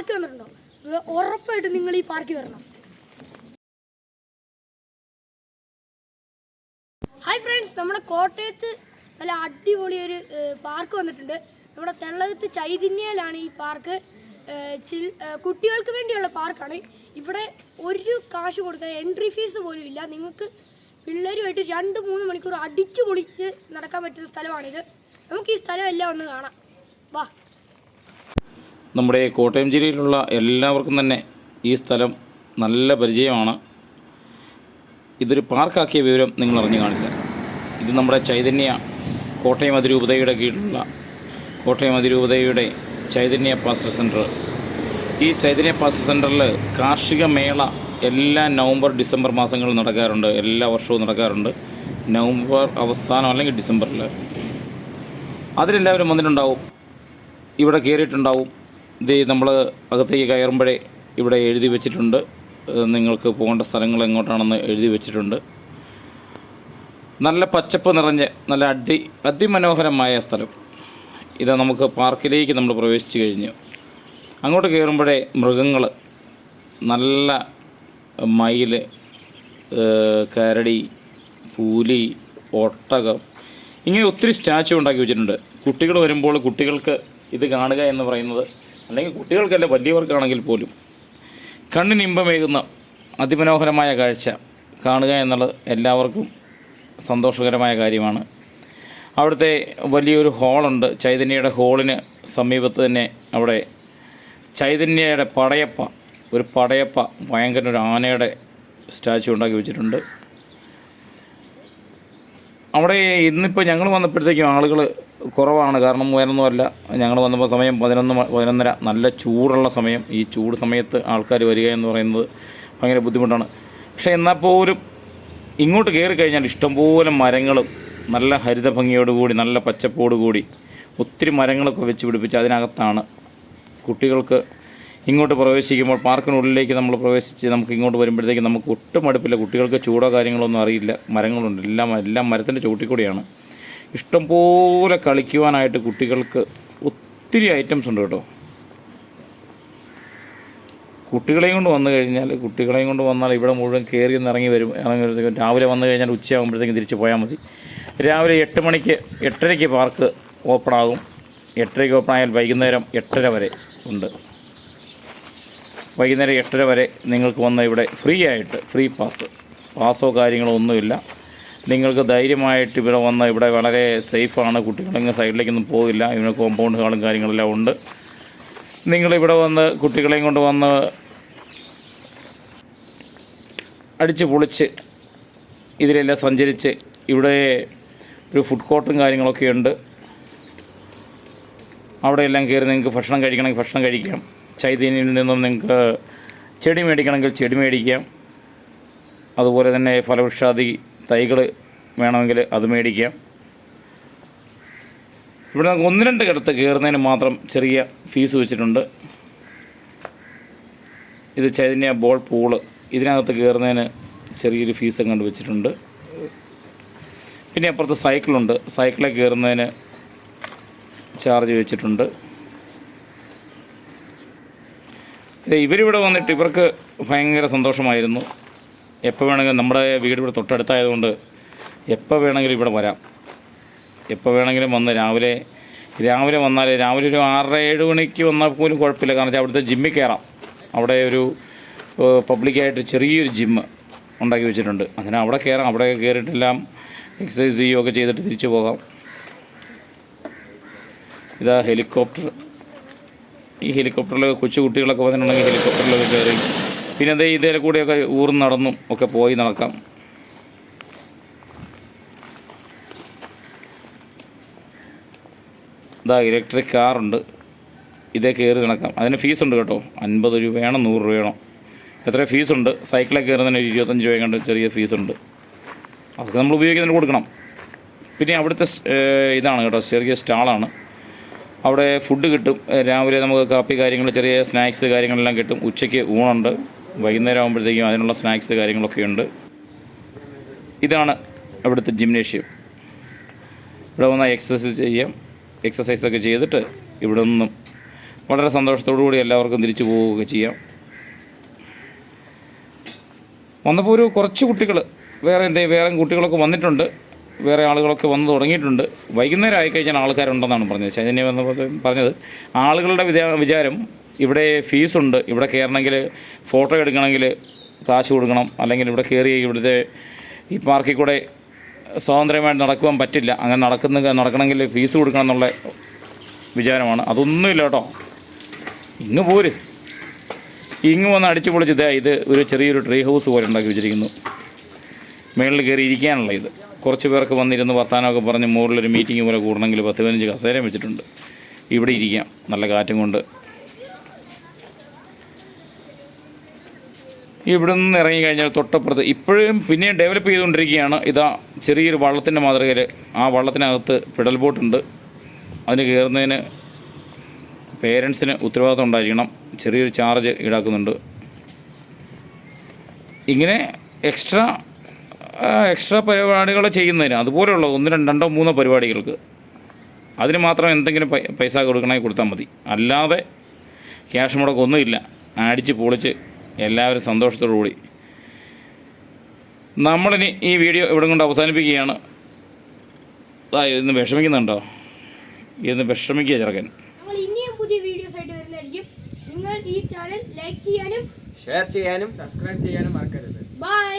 Park വന്നിട്ടുണ്ടോ? ഉറപ്പായിട്ട് നിങ്ങൾ ഈ പാർക്കിൽ വരണം. ഹായ് ഫ്രണ്ട്സ് നമ്മുടെ കോട്ടയത്ത് നല്ല അടിപൊളി ഒരു പാർക്ക് വന്നിട്ടുണ്ട്. നമ്മുടെ തെള്ളകത്ത് ചൈതന്യയിലാണ് ഈ പാർക്ക്. ചിൽ- കുട്ടികൾക്ക് വേണ്ടിയുള്ള പാർക്കാണ്. ഇവിടെ ഒരു കാശ് കൊടുക്കാൻ എൻട്രി ഫീസ് പോലും ഇല്ല. നിങ്ങൾക്ക് പിള്ളേരുമായിട്ട് രണ്ട് മൂന്ന് മണിക്കൂർ അടിച്ചു പൊളിച്ച് നടക്കാൻ പറ്റുന്ന സ്ഥലമാണിത്. നമുക്ക് ഈ സ്ഥലം എല്ലാം ഒന്ന് കാണാം. വാ. നമ്മുടെ കോട്ടയം ജില്ലയിലുള്ള എല്ലാവർക്കും തന്നെ ഈ സ്ഥലം നല്ല പരിചയമാണ്. ഇതൊരു പാർക്കാക്കിയ വിവരം നിങ്ങൾ അറിഞ്ഞു കാണില്ല. ഇത് നമ്മുടെ ചൈതന്യ കോട്ടയം അതിരൂപതയുടെ കീഴിലുള്ള കോട്ടയം അതിരൂപതയുടെ ചൈതന്യ പാസ്റ്റർ സെന്റർ ഈ ചൈതന്യ പാസ്റ്റർ സെന്ററിൽ കാർഷിക മേള എല്ലാ നവംബർ ഡിസംബർ മാസങ്ങളിൽ നടക്കാറുണ്ട്. എല്ലാ വർഷവും നടക്കാറുണ്ട്. നവംബർ അവസാനം അല്ലെങ്കിൽ ഡിസംബറിൽ അതിലെല്ലാവരും വന്നിട്ടുണ്ടാവും. ഇവിടെ കയറിയിട്ടുണ്ടാവും ഇത് നമ്മൾ അകത്തേക്ക് കയറുമ്പോഴേ ഇവിടെ എഴുതി വെച്ചിട്ടുണ്ട്. നിങ്ങൾക്ക് പോകേണ്ട സ്ഥലങ്ങൾ എങ്ങോട്ടാണെന്ന് എഴുതി വെച്ചിട്ടുണ്ട്. നല്ല പച്ചപ്പ് നിറഞ്ഞ് നല്ല അടി അതിമനോഹരമായ സ്ഥലം. ഇത് നമുക്ക് പാർക്കിലേക്ക് നമ്മൾ പ്രവേശിച്ചു കഴിഞ്ഞു. അങ്ങോട്ട് കയറുമ്പോഴേ മൃഗങ്ങൾ നല്ല മയിൽ കരടി പൂലി ഒട്ടകം. ഇങ്ങനെ ഒത്തിരി സ്റ്റാച്ചു ഉണ്ടാക്കി വെച്ചിട്ടുണ്ട്. കുട്ടികൾ വരുമ്പോൾ കുട്ടികൾക്ക് ഇത് കാണുക എന്ന് പറയുന്നത് അല്ലെങ്കിൽ കുട്ടികൾക്കല്ല വലിയവർക്കാണെങ്കിൽ പോലും കണ്ണിന് ഇമ്പമേകുന്ന അതിമനോഹരമായ കാഴ്ച കാണുക എന്നുള്ളത് എല്ലാവർക്കും സന്തോഷകരമായ കാര്യമാണ്. അവിടുത്തെ വലിയൊരു ഹോളുണ്ട്. ചൈതന്യയുടെ ഹോളിന് സമീപത്ത് തന്നെ അവിടെ ചൈതന്യയുടെ പടയപ്പ ഒരു പടയപ്പ ഭയങ്കര ഒരു ആനയുടെ സ്റ്റാച്ചു ഉണ്ടാക്കി വെച്ചിട്ടുണ്ട്. അവിടെ ഇന്നിപ്പോൾ ഞങ്ങൾ വന്നപ്പോഴത്തേക്കും ആളുകൾ കുറവാണ്. കാരണം വേനൊന്നുമല്ല ഞങ്ങൾ വന്നപ്പോൾ സമയം പതിനൊന്ന് പതിനൊന്നര. നല്ല ചൂടുള്ള സമയം. ഈ ചൂട് സമയത്ത് ആൾക്കാർ വരിക എന്ന് പറയുന്നത് ഭയങ്കര ബുദ്ധിമുട്ടാണ്. പക്ഷേ എന്നാൽ പോലും ഇങ്ങോട്ട് കയറി കഴിഞ്ഞാൽ ഇഷ്ടംപോലെ മരങ്ങളും നല്ല ഹരിതഭംഗിയോടുകൂടി നല്ല പച്ചപ്പോടുകൂടി ഒത്തിരി മരങ്ങളൊക്കെ വെച്ച് പിടിപ്പിച്ച് അതിനകത്താണ് കുട്ടികൾക്ക് ഇങ്ങോട്ട് പ്രവേശിക്കുമ്പോൾ പാർക്കിനുള്ളിലേക്ക് നമ്മൾ പ്രവേശിച്ച് നമുക്ക് ഇങ്ങോട്ട് വരുമ്പോഴത്തേക്ക് നമുക്ക് ഒട്ടും അടുപ്പില്ല. കുട്ടികൾക്ക് ചൂടോ കാര്യങ്ങളൊന്നും അറിയില്ല. മരങ്ങളുണ്ട്. എല്ലാം എല്ലാം മരത്തിന്റെ ചുവട്ടിൽ കൂടിയാണ്. ഇഷ്ടംപോലെ കളിക്കുവാനായിട്ട് കുട്ടികൾക്ക് ഒത്തിരി ഐറ്റംസ് ഉണ്ട് കേട്ടോ. കുട്ടികളെയും കൊണ്ട് വന്നു കഴിഞ്ഞാൽ കുട്ടികളെയും കൊണ്ട് വന്നാൽ ഇവിടെ മുഴുവൻ കയറി ഇറങ്ങി വരും. ഇറങ്ങി രാവിലെ വന്നു കഴിഞ്ഞാൽ ഉച്ചയാകുമ്പോഴത്തേക്കും തിരിച്ച് പോയാൽ മതി. രാവിലെ എട്ട് മണിക്ക് എട്ടരയ്ക്ക് പാർക്ക് ഓപ്പൺ ആകും. എട്ടരയ്ക്ക് ഓപ്പൺ ആയാൽ വൈകുന്നേരം എട്ടര വരെ ഉണ്ട്. വൈകുന്നേരം എട്ടര വരെ നിങ്ങൾക്ക് വന്ന് ഇവിടെ ഫ്രീ ആയിട്ട് ഫ്രീ പാസ് പാസോ കാര്യങ്ങളോ ഒന്നുമില്ല. നിങ്ങൾക്ക് ധൈര്യമായിട്ട് ഇവിടെ വന്ന് ഇവിടെ വളരെ സേഫാണ് കുട്ടികളെങ്കിൽ സൈഡിലേക്കൊന്നും പോകില്ല ഇവിടെ കോമ്പൗണ്ട് ഹാളും കാര്യങ്ങളെല്ലാം ഉണ്ട്. നിങ്ങളിവിടെ വന്ന് കുട്ടികളെയും കൊണ്ട് വന്ന് അടിച്ച് പൊളിച്ച് ഇതിലെല്ലാം സഞ്ചരിച്ച് ഇവിടെ ഒരു ഫുഡ് കോർട്ടും കാര്യങ്ങളൊക്കെ ഉണ്ട്. അവിടെയെല്ലാം കയറി നിങ്ങൾക്ക് ഭക്ഷണം കഴിക്കണമെങ്കിൽ ഭക്ഷണം കഴിക്കാം. ചൈതന്യയിൽ നിന്നും നിങ്ങൾക്ക് ചെടി മേടിക്കണമെങ്കിൽ ചെടി മേടിക്കാം. അതുപോലെ തന്നെ ഫലവൃക്ഷാദി തൈകൾ വേണമെങ്കിൽ അത് മേടിക്കാം. ഇവിടെ നമുക്ക് ഒന്ന് രണ്ട് കിടത്ത് കയറുന്നതിന് മാത്രം ചെറിയ ഫീസ് വെച്ചിട്ടുണ്ട്. ഇത് ചൈതന്യ ബോൾ പൂൾ. ഇതിനകത്ത് കയറുന്നതിന് ചെറിയൊരു ഫീസ് കണ്ട് വെച്ചിട്ടുണ്ട്. പിന്നെ അപ്പുറത്ത് സൈക്കിളുണ്ട്. സൈക്കിളിൽ കയറുന്നതിന് ചാർജ് വെച്ചിട്ടുണ്ട് ഇത് ഇവരിവിടെ വന്നിട്ട് ഇവർക്ക് ഭയങ്കര സന്തോഷമായിരുന്നു. എപ്പോൾ വേണമെങ്കിലും നമ്മുടെ വീട് ഇവിടെ തൊട്ടടുത്തായതുകൊണ്ട് എപ്പോൾ വേണമെങ്കിലും ഇവിടെ വരാം. എപ്പോൾ വേണമെങ്കിലും വന്ന് രാവിലെ രാവിലെ വന്നാൽ രാവിലെ ഒരു ആറര ഏഴ് മണിക്ക് വന്നാൽ പോലും കുഴപ്പമില്ല. കാരണം വെച്ചാൽ അവിടുത്തെ ജിമ്മിൽ കയറാം. അവിടെ ഒരു പബ്ലിക്കായിട്ട് ചെറിയൊരു ജിമ്മ് ഉണ്ടാക്കി വെച്ചിട്ടുണ്ട്. അതിന് അവിടെ കയറാം. അവിടെ കയറിയിട്ടെല്ലാം എക്സസൈസ് ചെയ്യുകയൊക്കെ ചെയ്തിട്ട് തിരിച്ചു പോകാം. ഇതാ ഹെലികോപ്റ്റർ. ഈ ഹെലികോപ്റ്ററിൽ കൊച്ചു കുട്ടികളൊക്കെ വന്നിട്ടുണ്ടെങ്കിൽ ഹെലികോപ്റ്ററിലൊക്കെ കയറി. പിന്നെ അതേ ഇതേ കൂടെയൊക്കെ ഊർന്ന് നടന്നും ഒക്കെ പോയി നടക്കാം. ഇതാ ഇലക്ട്രിക് കാറുണ്ട് ഇതേ കയറി നടക്കാം. അതിന് ഫീസുണ്ട് കേട്ടോ. അൻപത് രൂപയാണോ നൂറ് രൂപയാണോ. എത്ര ഫീസുണ്ട് സൈക്കിളിൽ കയറുന്നതിന് ഒരു ഇരുപത്തഞ്ച് രൂപ കണ്ട് ചെറിയ ഫീസുണ്ട് അതൊക്കെ നമ്മൾ ഉപയോഗിക്കുന്നതിന് കൊടുക്കണം. പിന്നെ അവിടുത്തെ ഇതാണ് കേട്ടോ. ചെറിയ സ്റ്റാളാണ്. അവിടെ ഫുഡ് കിട്ടും. രാവിലെ നമുക്ക് കാപ്പി കാര്യങ്ങൾ ചെറിയ സ്നാക്സ് കാര്യങ്ങളെല്ലാം കിട്ടും. ഉച്ചയ്ക്ക് ഊണുണ്ട്. വൈകുന്നേരം ആകുമ്പോഴത്തേക്കും അതിനുള്ള സ്നാക്സ് കാര്യങ്ങളൊക്കെ ഉണ്ട്. ഇതാണ് അവിടുത്തെ ജിംനേഷ്യം ഇവിടെ വന്നാൽ എക്സസൈസ് ചെയ്യാം. എക്സസൈസൊക്കെ ചെയ്തിട്ട് ഇവിടെ നിന്നും വളരെ സന്തോഷത്തോടു കൂടി എല്ലാവർക്കും തിരിച്ചു പോവുകയൊക്കെ ചെയ്യാം. വന്നപ്പോൾ ഒരു കുറച്ച് കുട്ടികൾ വേറെ എന്തെങ്കിലും വേറെ കുട്ടികളൊക്കെ വന്നിട്ടുണ്ട്. വേറെ ആളുകളൊക്കെ വന്ന് തുടങ്ങിയിട്ടുണ്ട്. വൈകുന്നേരം ആയിക്കഴിഞ്ഞാൽ ആൾക്കാരുണ്ടെന്നാണ് പറഞ്ഞത്. ചൈതന്യ വന്നപ്പോൾ പറഞ്ഞത്. ആളുകളുടെ വിചാ വിചാരം ഇവിടെ ഫീസുണ്ട് ഇവിടെ കയറണമെങ്കിൽ ഫോട്ടോ എടുക്കണമെങ്കിൽ കാശ് കൊടുക്കണം. അല്ലെങ്കിൽ ഇവിടെ കയറി ഇവിടുത്തെ ഈ പാർക്കിൽ കൂടെ സ്വാതന്ത്ര്യമായിട്ട് നടക്കുവാൻ പറ്റില്ല. അങ്ങനെ നടക്കുന്ന നടക്കണമെങ്കിൽ ഫീസ് കൊടുക്കണം എന്നുള്ള വിചാരമാണ്. അതൊന്നുമില്ല കേട്ടോ. ഇങ്ങ് പോര്. ഇങ്ങ് വന്ന് അടിച്ചു പൊളിച്ച് ഇത് ഒരു ചെറിയൊരു ട്രീ ഹൗസ് പോലെ ഉണ്ടാക്കി വെച്ചിരിക്കുന്നു. മേളിൽ കയറി ഇരിക്കാനുള്ള ഇത്. കുറച്ച് പേർക്ക് വന്നിരുന്ന് വർത്താനമൊക്കെ പറഞ്ഞ് മുകളിലൊരു മീറ്റിംഗ് പോലെ കൂടണമെങ്കിൽ പത്ത് പതിനഞ്ച് കസേരയും വെച്ചിട്ടുണ്ട്. ഇവിടെ ഇരിക്കാം. നല്ല കാറ്റും കൊണ്ട്. ഇവിടെ നിന്ന് ഇറങ്ങി കഴിഞ്ഞാൽ തൊട്ടപ്പുറത്ത് ഇപ്പോഴും പിന്നെയും ഡെവലപ്പ് ചെയ്തുകൊണ്ടിരിക്കുകയാണ്. ഇതാ ചെറിയൊരു വള്ളത്തിന്റെ മാതൃകയിൽ ആ വള്ളത്തിനകത്ത് പെഡൽ ബോട്ടുണ്ട് അതിന് കയറുന്നതിന് പേരൻസിന് ഉത്തരവാദിത്വം ഉണ്ടായിരിക്കണം. ചെറിയൊരു ചാർജ് ഈടാക്കുന്നുണ്ട്. ഇങ്ങനെ എക്സ്ട്രാ എക്സ്ട്രാ പരിപാടികൾ ചെയ്യുന്നതിന് അതുപോലെയുള്ള ഒന്ന് രണ്ട് രണ്ടോ മൂന്നോ പരിപാടികൾക്ക് അതിന് മാത്രം എന്തെങ്കിലും പൈസ കൊടുക്കണമെങ്കിൽ കൊടുത്താൽ മതി. അല്ലാതെ ക്യാഷ് മുടക്കൊന്നുമില്ല അടിച്ച് പൊളിച്ച് എല്ലാവരും സന്തോഷത്തോടു കൂടി. നമ്മളിനി ഈ വീഡിയോ ഇവിടെ കൊണ്ട് അവസാനിപ്പിക്കുകയാണ്. ആ ഇന്ന് വിഷമിക്കുന്നുണ്ടോ? ഇന്ന് വിഷമിക്കുക ചെറുക്കൻ. ഞങ്ങൾ പുതിയ വീഡിയോസ് ആയിട്ട് വരുന്നതായിരിക്കും. നിങ്ങൾ ഈ ചാനൽ ലൈക്ക് ചെയ്യാനും ഷെയർ ചെയ്യാനും സബ്സ്ക്രൈബ് ചെയ്യാനും മറക്കരുത്. ബൈ